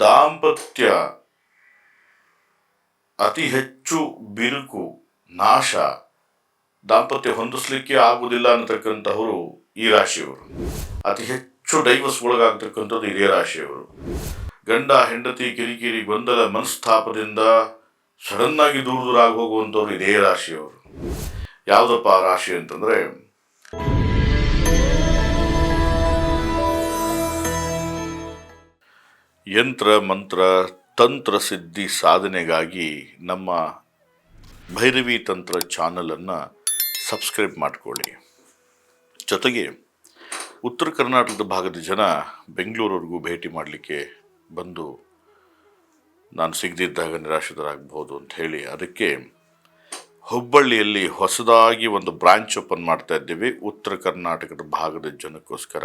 ದಾಂಪತ್ಯ ಅತಿ ಹೆಚ್ಚು ಬಿರುಕು, ನಾಶ. ದಾಂಪತ್ಯ ಹೊಂದಿಸ್ಲಿಕ್ಕೆ ಆಗುವುದಿಲ್ಲ ಅನ್ನತಕ್ಕಂಥವರು ಈ ರಾಶಿಯವರು. ಅತಿ ಹೆಚ್ಚು ಡೈವರ್ಸ್ ಒಳಗಾಗ್ತಕ್ಕಂಥದ್ದು ಇದೇ ರಾಶಿಯವರು. ಗಂಡ, ಹೆಂಡತಿ, ಕಿರಿಕಿರಿ, ಗೊಂದಲ, ಮನಸ್ತಾಪದಿಂದ ಸಡನ್ನಾಗಿ ದೂರ ದೂರ ಆಗಿ ಹೋಗುವಂಥವ್ರು ಇದೇ ರಾಶಿಯವರು. ಯಾವುದಪ್ಪ ರಾಶಿ ಅಂತಂದ್ರೆ ಯಂತ್ರ, ಮಂತ್ರ, ತಂತ್ರ ಸಿದ್ಧಿ ಸಾಧನೆಗಾಗಿ ನಮ್ಮ ಭೈರವಿ ತಂತ್ರ ಚಾನಲನ್ನು ಸಬ್ಸ್ಕ್ರೈಬ್ ಮಾಡಿಕೊಳ್ಳಿ. ಜೊತೆಗೆ ಉತ್ತರ ಕರ್ನಾಟಕದ ಭಾಗದ ಜನ ಬೆಂಗಳೂರವರೆಗೂ ಭೇಟಿ ಮಾಡಲಿಕ್ಕೆ ಬಂದು ನಾನು ಸಿಗದಿದ್ದಾಗ ನಿರಾಶ್ರಿತರಾಗಬಹುದು ಅಂತ ಹೇಳಿ ಅದಕ್ಕೆ ಹುಬ್ಬಳ್ಳಿಯಲ್ಲಿ ಹೊಸದಾಗಿ ಒಂದು ಬ್ರಾಂಚ್ ಓಪನ್ ಮಾಡ್ತಾ ಇದ್ದೀವಿ ಉತ್ತರ ಕರ್ನಾಟಕದ ಭಾಗದ ಜನಕ್ಕೋಸ್ಕರ.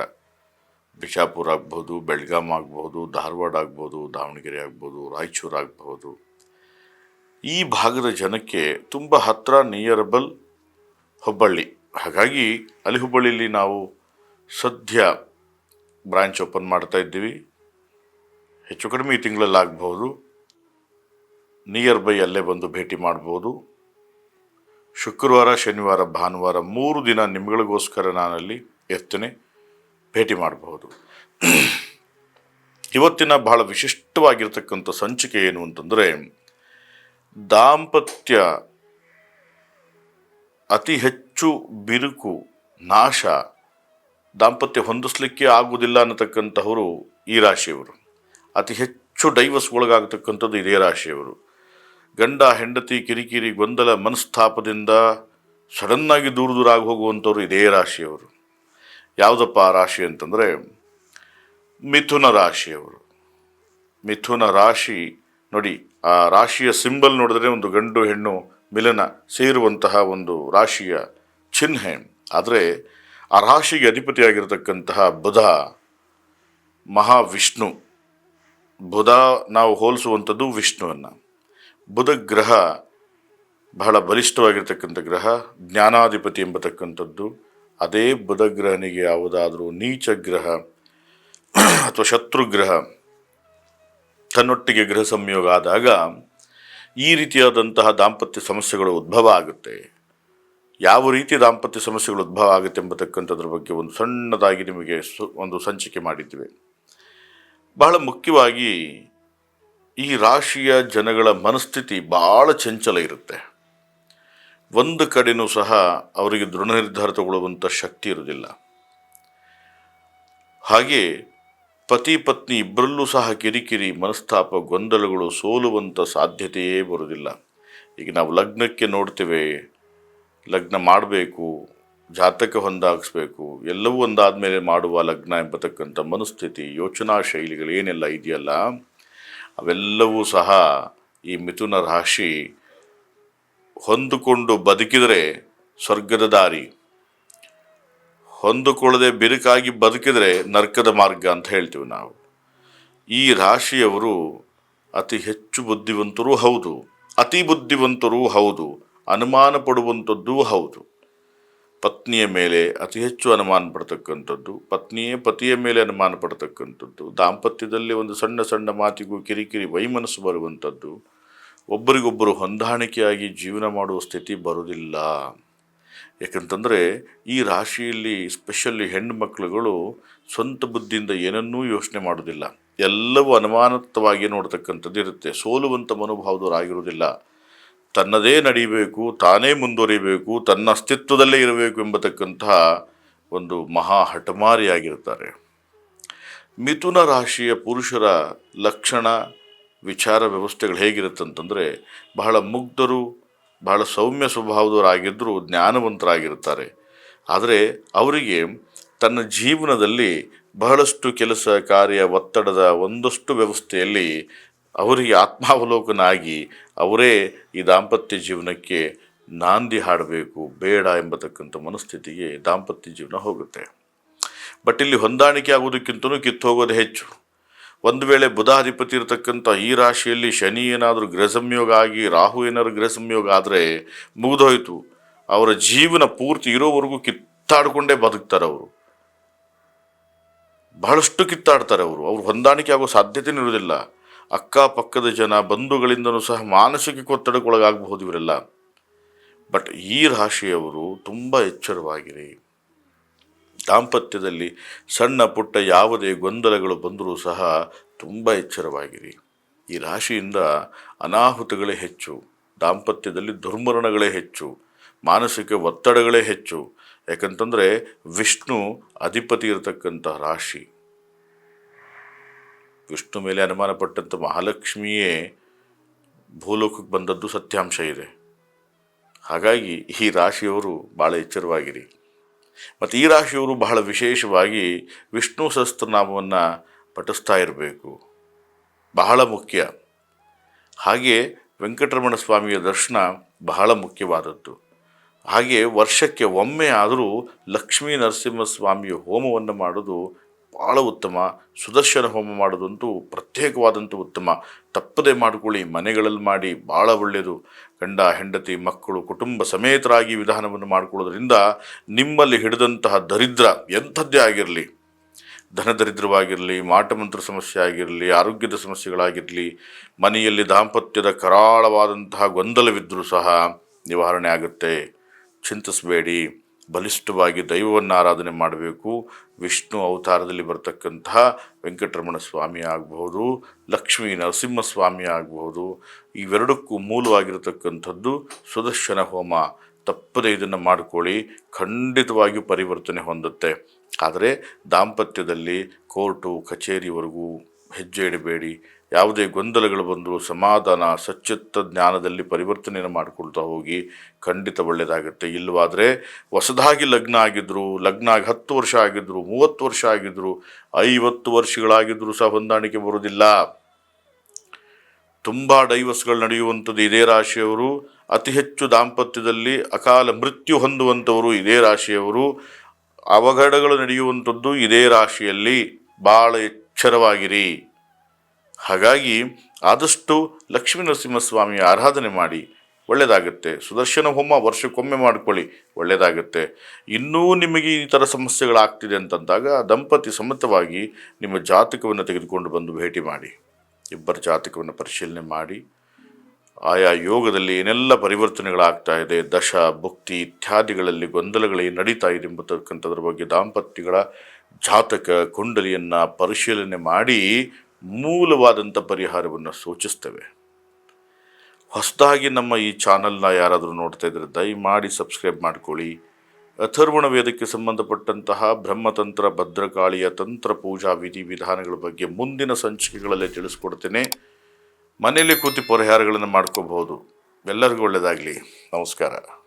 ಬಿಜಾಪುರ ಆಗ್ಬೋದು, ಬೆಳಗಾಂ ಆಗ್ಬೋದು, ಧಾರವಾಡ ಆಗ್ಬೋದು, ದಾವಣಗೆರೆ ಆಗ್ಬೋದು, ರಾಯಚೂರು ಆಗ್ಬೋದು. ಈ ಭಾಗದ ಜನಕ್ಕೆ ತುಂಬ ಹತ್ತಿರ ನಿಯರಬಲ್ ಹುಬ್ಬಳ್ಳಿ. ಹಾಗಾಗಿ ಅಲ್ಲಿ ಹುಬ್ಬಳ್ಳಿಯಲ್ಲಿ ನಾವು ಸದ್ಯ ಬ್ರಾಂಚ್ ಓಪನ್ ಮಾಡ್ತಾ ಇದ್ದೀವಿ. ಹೆಚ್ಚು ಕಡಿಮೆ ಈ ತಿಂಗಳಲ್ಲಿ ಆಗ್ಬೋದು. ನಿಯರ್ ಬೈ ಅಲ್ಲೇ ಬಂದು ಭೇಟಿ ಮಾಡ್ಬೋದು. ಶುಕ್ರವಾರ, ಶನಿವಾರ, ಭಾನುವಾರ ಮೂರು ದಿನ ನಿಮ್ಗಳಿಗೋಸ್ಕರ ನಾನಲ್ಲಿ ಇರ್ತೇನೆ ಭೇಟಿ ಮಾಡಬಹುದು. ಇವತ್ತಿನ ಬಹಳ ವಿಶಿಷ್ಟವಾಗಿರ್ತಕ್ಕಂಥ ಸಂಚಿಕೆ ಏನು ಅಂತಂದರೆ, ದಾಂಪತ್ಯ ಅತಿ ಹೆಚ್ಚು ಬಿರುಕು ನಾಶ ದಾಂಪತ್ಯ ಹೊಂದಿಸ್ಲಿಕ್ಕೆ ಆಗುವುದಿಲ್ಲ ಅನ್ನತಕ್ಕಂಥವರು ಈ ರಾಶಿಯವರು. ಅತಿ ಹೆಚ್ಚು ಡೈವರ್ಸ್ ಒಳಗಾಗತಕ್ಕಂಥದ್ದು ಇದೇ ರಾಶಿಯವರು. ಗಂಡ, ಹೆಂಡತಿ, ಕಿರಿಕಿರಿ, ಗೊಂದಲ, ಮನಸ್ತಾಪದಿಂದ ಸಡನ್ನಾಗಿ ದೂರ ದೂರ ಆಗಿ ಹೋಗುವಂಥವ್ರು ಇದೇ ರಾಶಿಯವರು. ಯಾವುದಪ್ಪ ಆ ರಾಶಿ ಅಂತಂದರೆ ಮಿಥುನ ರಾಶಿಯವರು. ಮಿಥುನ ರಾಶಿ ನೋಡಿ, ಆ ರಾಶಿಯ ಸಿಂಬಲ್ ನೋಡಿದ್ರೆ ಒಂದು ಗಂಡು ಹೆಣ್ಣು ಮಿಲನ ಸೇರುವಂತಹ ಒಂದು ರಾಶಿಯ ಚಿಹ್ನೆ. ಆದರೆ ಆ ರಾಶಿಗೆ ಅಧಿಪತಿಯಾಗಿರತಕ್ಕಂತಹ ಬುಧ, ಮಹಾವಿಷ್ಣು. ಬುಧ ನಾವು ಹೋಲಿಸುವಂಥದ್ದು ವಿಷ್ಣುವನ್ನು. ಬುಧ ಗ್ರಹ ಬಹಳ ಬಲಿಷ್ಠವಾಗಿರ್ತಕ್ಕಂಥ ಗ್ರಹ, ಜ್ಞಾನಾಧಿಪತಿ ಎಂಬತಕ್ಕಂಥದ್ದು. ಅದೇ ಬುಧ ಗ್ರಹನಿಗೆ ಯಾವುದಾದ್ರೂ ನೀಚ ಗ್ರಹ ಅಥವಾ ಶತ್ರುಗ್ರಹ ತನ್ನೊಟ್ಟಿಗೆ ಗೃಹ ಸಂಯೋಗ ಆದಾಗ ಈ ರೀತಿಯಾದಂತಹ ದಾಂಪತ್ಯ ಸಮಸ್ಯೆಗಳು ಉದ್ಭವ ಆಗುತ್ತೆ. ಯಾವ ರೀತಿ ದಾಂಪತ್ಯ ಸಮಸ್ಯೆಗಳು ಉದ್ಭವ ಆಗುತ್ತೆ ಎಂಬತಕ್ಕಂಥದ್ರ ಬಗ್ಗೆ ಒಂದು ಸಣ್ಣದಾಗಿ ನಿಮಗೆ ಒಂದು ಸಂಚಿಕೆ ಮಾಡಿದ್ವಿ ಬಹಳ ಮುಖ್ಯವಾಗಿ ಈ ರಾಶಿಯ ಜನಗಳ ಮನಸ್ಥಿತಿ ಭಾಳ ಚಂಚಲ ಇರುತ್ತೆ. ಒಂದು ಕಡೆನೂ ಸಹ ಅವರಿಗೆ ದೃಢ ನಿರ್ಧಾರ ತಗೊಳ್ಳುವಂಥ ಶಕ್ತಿ ಇರುವುದಿಲ್ಲ. ಹಾಗೆ ಪತಿ ಪತ್ನಿ ಇಬ್ಬರಲ್ಲೂ ಸಹ ಕಿರಿಕಿರಿ, ಮನಸ್ತಾಪ, ಗೊಂದಲಗಳು ಸೋಲುವಂಥ ಸಾಧ್ಯತೆಯೇ ಬರುವುದಿಲ್ಲ. ಈಗ ನಾವು ಲಗ್ನಕ್ಕೆ ನೋಡ್ತೇವೆ, ಲಗ್ನ ಮಾಡಬೇಕು, ಜಾತಕ ಹೊಂದಾಗಿಸ್ಬೇಕು, ಎಲ್ಲವೂ ಒಂದಾದ ಮೇಲೆ ಮಾಡುವ ಲಗ್ನ ಎಂಬತಕ್ಕಂಥ ಮನಸ್ಥಿತಿ, ಯೋಚನಾ ಶೈಲಿಗಳು ಏನೆಲ್ಲ ಇದೆಯಲ್ಲ, ಅವೆಲ್ಲವೂ ಸಹ ಈ ಮಿಥುನ ರಾಶಿ ಹೊಂದಿಕೊಂಡು ಬದುಕಿದರೆ ಸ್ವರ್ಗದ ದಾರಿ. ಹೊಂದಿಕೊಳ್ಳದೆ ಬಿರುಕಾಗಿ ಬದುಕಿದರೆ ನರ್ಕದ ಮಾರ್ಗ ಅಂತ ಹೇಳ್ತೀವಿ ನಾವು. ಈ ರಾಶಿಯವರು ಅತಿ ಹೆಚ್ಚು ಬುದ್ಧಿವಂತರೂ ಹೌದು. ಅತಿ ಬುದ್ಧಿವಂತರೂ ಹೌದು. ಅನುಮಾನ ಪಡುವಂಥದ್ದು ಹೌದು. ಪತ್ನಿಯ ಮೇಲೆ ಅತಿ ಹೆಚ್ಚು ಅನುಮಾನ ಪಡ್ತಕ್ಕಂಥದ್ದು, ಪತ್ನಿಯೇ ಪತಿಯ ಮೇಲೆ ಅನುಮಾನ ಪಡ್ತಕ್ಕಂಥದ್ದು, ದಾಂಪತ್ಯದಲ್ಲಿ ಒಂದು ಸಣ್ಣ ಸಣ್ಣ ಮಾತಿಗೂ ಕಿರಿಕಿರಿ ವೈಮನಸ್ಸು ಬರುವಂಥದ್ದು ಒಬ್ಬರಿಗೊಬ್ಬರು ಹೊಂದಾಣಿಕೆಯಾಗಿ ಜೀವನ ಮಾಡುವ ಸ್ಥಿತಿ ಬರುವುದಿಲ್ಲ. ಯಾಕಂತಂದರೆ ಈ ರಾಶಿಯಲ್ಲಿ ಸ್ಪೆಷಲಿ ಹೆಣ್ಣು ಮಕ್ಕಳುಗಳು ಸ್ವಂತ ಬುದ್ಧಿಯಿಂದ ಏನನ್ನೂ ಯೋಚನೆ ಮಾಡೋದಿಲ್ಲ ಎಲ್ಲವೂ ಅನುಮಾನತ್ವವಾಗಿ ನೋಡ್ತಕ್ಕಂಥದ್ದು ಇರುತ್ತೆ. ಸೋಲುವಂಥ ಮನೋಭಾವದವರಾಗಿರುವುದಿಲ್ಲ ತನ್ನದೇ ನಡೀಬೇಕು, ತಾನೇ ಮುಂದುವರಿಬೇಕು, ತನ್ನ ಅಸ್ತಿತ್ವದಲ್ಲೇ ಇರಬೇಕು ಎಂಬತಕ್ಕಂತಹ ಒಂದು ಮಹಾ ಹಠಮಾರಿಯಾಗಿರ್ತಾರೆ ಮಿಥುನ ರಾಶಿಯ ಪುರುಷರ ಲಕ್ಷಣ ವಿಚಾರ ವ್ಯವಸ್ಥೆಗಳು ಹೇಗಿರುತ್ತಂತಂದರೆ ಬಹಳ ಮುಗ್ಧರು, ಬಹಳ ಸೌಮ್ಯ ಸ್ವಭಾವದವರಾಗಿದ್ದರೂ ಜ್ಞಾನವಂತರಾಗಿರ್ತಾರೆ ಆದರೆ ಅವರಿಗೆ ತನ್ನ ಜೀವನದಲ್ಲಿ ಬಹಳಷ್ಟು ಕೆಲಸ, ಕಾರ್ಯ, ಒತ್ತಡದ ಒಂದಷ್ಟು ವ್ಯವಸ್ಥೆಯಲ್ಲಿ ಅವರಿಗೆ ಆತ್ಮಾವಲೋಕನ ಆಗಿ ಅವರೇ ಈ ದಾಂಪತ್ಯ ಜೀವನಕ್ಕೆ ನಾಂದಿ ಹಾಡಬೇಕು, ಬೇಡ ಎಂಬತಕ್ಕಂಥ ಮನಸ್ಥಿತಿಗೆ ದಾಂಪತ್ಯ ಜೀವನ ಹೋಗುತ್ತೆ. ಬಟ್ ಇಲ್ಲಿ ಹೊಂದಾಣಿಕೆ ಆಗೋದಕ್ಕಿಂತಲೂ ಕಿತ್ತು ಹೋಗೋದು ಹೆಚ್ಚು. ಒಂದು ವೇಳೆ ಬುಧಾಧಿಪತಿ ಇರತಕ್ಕಂಥ ಈ ರಾಶಿಯಲ್ಲಿ ಶನಿ ಏನಾದರೂ ಗೃಹ ಸಂಯೋಗ ಆಗಿ ರಾಹು ಏನಾದರೂ ಗೃಹ ಸಂಯೋಗ ಆದರೆ ಮುಗಿದೋಯ್ತು. ಅವರ ಜೀವನ ಪೂರ್ತಿ ಇರೋವರೆಗೂ ಕಿತ್ತಾಡಿಕೊಂಡೇ ಬದುಕ್ತಾರೆ ಅವರು. ಬಹಳಷ್ಟು ಕಿತ್ತಾಡ್ತಾರೆ ಅವರು. ಅವ್ರು ಹೊಂದಾಣಿಕೆ ಆಗೋ ಸಾಧ್ಯತೆ ಇರೋದಿಲ್ಲ ಅಕ್ಕಪಕ್ಕದ ಜನ, ಬಂಧುಗಳಿಂದನೂ ಸಹ ಮಾನಸಿಕ ಒತ್ತಡಕ್ಕೊಳಗಾಗಬಹುದು ಇವರೆಲ್ಲ. ಬಟ್ ಈ ರಾಶಿಯವರು ತುಂಬ ಎಚ್ಚರವಾಗಿರಿ. ದಾಂಪತ್ಯದಲ್ಲಿ ಸಣ್ಣ ಪುಟ್ಟ ಯಾವುದೇ ಗೊಂದಲಗಳು ಬಂದರೂ ಸಹ ತುಂಬ ಎಚ್ಚರವಾಗಿರಿ. ಈ ರಾಶಿಯಿಂದ ಅನಾಹುತಗಳೇ ಹೆಚ್ಚು, ದಾಂಪತ್ಯದಲ್ಲಿ ದುರ್ಮರಣಗಳೇ ಹೆಚ್ಚು, ಮಾನಸಿಕ ಒತ್ತಡಗಳೇ ಹೆಚ್ಚು. ಯಾಕಂತಂದರೆ ವಿಷ್ಣು ಅಧಿಪತಿ ಇರತಕ್ಕಂತಹ ರಾಶಿ. ವಿಷ್ಣು ಮೇಲೆ ಅನುಮಾನಪಟ್ಟಂಥ ಮಹಾಲಕ್ಷ್ಮಿಯೇ ಭೂಲೋಕಕ್ಕೆ ಬಂದದ್ದು ಸತ್ಯಾಂಶ ಇದೆ. ಹಾಗಾಗಿ ಈ ರಾಶಿಯವರು ಭಾಳ ಎಚ್ಚರವಾಗಿರಿ. ಮತ್ತು ಈ ರಾಶಿಯವರು ಬಹಳ ವಿಶೇಷವಾಗಿ ವಿಷ್ಣು ಸಹಸ್ರನಾಮವನ್ನು ಪಠಿಸ್ತಾ ಇರಬೇಕು. ಬಹಳ ಮುಖ್ಯ. ಹಾಗೆ ವೆಂಕಟರಮಣ ಸ್ವಾಮಿಯ ದರ್ಶನ ಬಹಳ ಮುಖ್ಯವಾದದ್ದು. ಹಾಗೆ ವರ್ಷಕ್ಕೆ ಒಮ್ಮೆ ಆದರೂ ಲಕ್ಷ್ಮೀ ನರಸಿಂಹಸ್ವಾಮಿಯ ಹೋಮವನ್ನು ಮಾಡೋದು ಭಾಳ ಉತ್ತಮ. ಸುದರ್ಶನ ಹೋಮ ಮಾಡೋದಂತೂ ಪ್ರತ್ಯೇಕವಾದಂಥ ಉತ್ತಮ. ತಪ್ಪದೆ ಮಾಡಿಕೊಳ್ಳಿ, ಮನೆಗಳಲ್ಲಿ ಮಾಡಿ ಭಾಳ ಒಳ್ಳೆಯದು. ಗಂಡ, ಹೆಂಡತಿ, ಮಕ್ಕಳು, ಕುಟುಂಬ ಸಮೇತರಾಗಿ ವಿಧಾನವನ್ನು ಮಾಡಿಕೊಳ್ಳೋದ್ರಿಂದ ನಿಮ್ಮಲ್ಲಿ ಹಿಡಿದಂತಹ ದರಿದ್ರ ಎಂಥದ್ದೇ ಆಗಿರಲಿ ಧನದರಿದ್ರವಾಗಿರಲಿ ಮಾಟಮಂತ್ರ ಸಮಸ್ಯೆ ಆಗಿರಲಿ, ಆರೋಗ್ಯದ ಸಮಸ್ಯೆಗಳಾಗಿರಲಿ, ಮನೆಯಲ್ಲಿ ದಾಂಪತ್ಯದ ಕರಾಳವಾದಂತಹ ಗೊಂದಲವಿದ್ದರೂ ಸಹ ನಿವಾರಣೆ ಆಗುತ್ತೆ. ಚಿಂತಿಸಬೇಡಿ. ಬಲಿಷ್ಠವಾಗಿ ದೈವವನ್ನು ಆರಾಧನೆ ಮಾಡಬೇಕು. ವಿಷ್ಣು ಅವತಾರದಲ್ಲಿ ಬರ್ತಕ್ಕಂತಹ ವೆಂಕಟರಮಣ ಸ್ವಾಮಿ ಆಗಬಹುದು, ಲಕ್ಷ್ಮೀ ನರಸಿಂಹ ಸ್ವಾಮಿ ಆಗಬಹುದು. ಇವೆರಡಕ್ಕೂ ಮೂಲವಾಗಿರತಕ್ಕಂಥದ್ದು ಸುದರ್ಶನ ಹೋಮ. ತಪ್ಪದೆ ಇದನ್ನು ಮಾಡಿಕೊಳ್ಳಿ, ಖಂಡಿತವಾಗಿಯೂ ಪರಿವರ್ತನೆ ಹೊಂದುತ್ತೆ. ಆದರೆ ದಾಂಪತ್ಯದಲ್ಲಿ ಕೋರ್ಟು, ಕಚೇರಿವರೆಗೂ ಹೆಜ್ಜೆ ಇಡಬೇಡಿ. ಯಾವುದೇ ಗೊಂದಲಗಳು ಬಂದರೂ ಸಮಾಧಾನ, ಸಚ್ಚಿತ್ತ ಜ್ಞಾನದಲ್ಲಿ ಪರಿವರ್ತನೆಯನ್ನು ಮಾಡಿಕೊಳ್ತಾ ಹೋಗಿ ಖಂಡಿತ ಒಳ್ಳೆಯದಾಗುತ್ತೆ. ಇಲ್ಲವಾದರೆ ಹೊಸದಾಗಿ ಲಗ್ನ ಆಗಿದ್ರು, ಲಗ್ನ ಆಗಿ ಹತ್ತು ವರ್ಷ ಆಗಿದ್ರು, ಮೂವತ್ತು ವರ್ಷ ಆಗಿದ್ರು, ಐವತ್ತು ವರ್ಷಗಳಾಗಿದ್ದರೂ ಸಹ ಹೊಂದಾಣಿಕೆ ಬರೋದಿಲ್ಲ ತುಂಬ ಡೈವರ್ಸ್ಗಳು ನಡೆಯುವಂಥದ್ದು ಇದೇ ರಾಶಿಯವರು. ಅತಿ ಹೆಚ್ಚು ದಾಂಪತ್ಯದಲ್ಲಿ ಅಕಾಲ ಮೃತ್ಯು ಹೊಂದುವಂಥವರು ಇದೇ ರಾಶಿಯವರು. ಅವಘಡಗಳು ನಡೆಯುವಂಥದ್ದು ಇದೇ ರಾಶಿಯಲ್ಲಿ. ಭಾಳ ಎಚ್ಚರವಾಗಿರಿ. ಹಾಗಾಗಿ ಆದಷ್ಟು ಲಕ್ಷ್ಮೀ ನರಸಿಂಹಸ್ವಾಮಿಯ ಆರಾಧನೆ ಮಾಡಿ ಒಳ್ಳೆಯದಾಗುತ್ತೆ. ಸುದರ್ಶನ ಹೋಮ ವರ್ಷಕ್ಕೊಮ್ಮೆ ಮಾಡ್ಕೊಳ್ಳಿ, ಒಳ್ಳೆಯದಾಗುತ್ತೆ. ಇನ್ನೂ ನಿಮಗೆ ಈ ಥರ ಸಮಸ್ಯೆಗಳಾಗ್ತಿದೆ ಅಂತಂದಾಗ ದಂಪತಿ ಸಮ್ಮತವಾಗಿ ನಿಮ್ಮ ಜಾತಕವನ್ನು ತೆಗೆದುಕೊಂಡು ಬಂದು ಭೇಟಿ ಮಾಡಿ. ಇಬ್ಬರ ಜಾತಕವನ್ನು ಪರಿಶೀಲನೆ ಮಾಡಿ. ಆಯಾ ಯೋಗದಲ್ಲಿ ಏನೆಲ್ಲ ಪರಿವರ್ತನೆಗಳಾಗ್ತಾ ಇದೆ, ದಶ, ಭುಕ್ತಿ ಇತ್ಯಾದಿಗಳಲ್ಲಿ ಗೊಂದಲಗಳೇನು ನಡೀತಾ ಇದೆ ಎಂಬತಕ್ಕಂಥದ್ರ ಬಗ್ಗೆ ದಾಂಪತ್ಯಗಳ ಜಾತಕ, ಕುಂಡಲಿಯನ್ನು ಪರಿಶೀಲನೆ ಮಾಡಿ ಮೂಲವಾದಂಥ ಪರಿಹಾರವನ್ನು ಸೂಚಿಸ್ತೇವೆ. ಹೊಸದಾಗಿ ನಮ್ಮ ಈ ಚಾನಲ್ನ ಯಾರಾದರೂ ನೋಡ್ತಾ ಇದ್ದರೆ ದಯಮಾಡಿ ಸಬ್ಸ್ಕ್ರೈಬ್ ಮಾಡ್ಕೊಳ್ಳಿ. ಅಥರ್ವಣ ವೇದಕ್ಕೆ ಸಂಬಂಧಪಟ್ಟಂತಹ ಬ್ರಹ್ಮತಂತ್ರ, ಭದ್ರಕಾಳಿಯ ತಂತ್ರ ಪೂಜಾ ವಿಧಿ ವಿಧಾನಗಳ ಬಗ್ಗೆ ಮುಂದಿನ ಸಂಚಿಕೆಗಳಲ್ಲಿ ತಿಳಿಸ್ಕೊಡ್ತೇನೆ. ಮನೆಯಲ್ಲಿ ಕೂತಿ ಪರಿಹಾರಗಳನ್ನು ಮಾಡ್ಕೋಬಹುದು. ಎಲ್ಲರಿಗೂ ಒಳ್ಳೆಯದಾಗಲಿ ನಮಸ್ಕಾರ.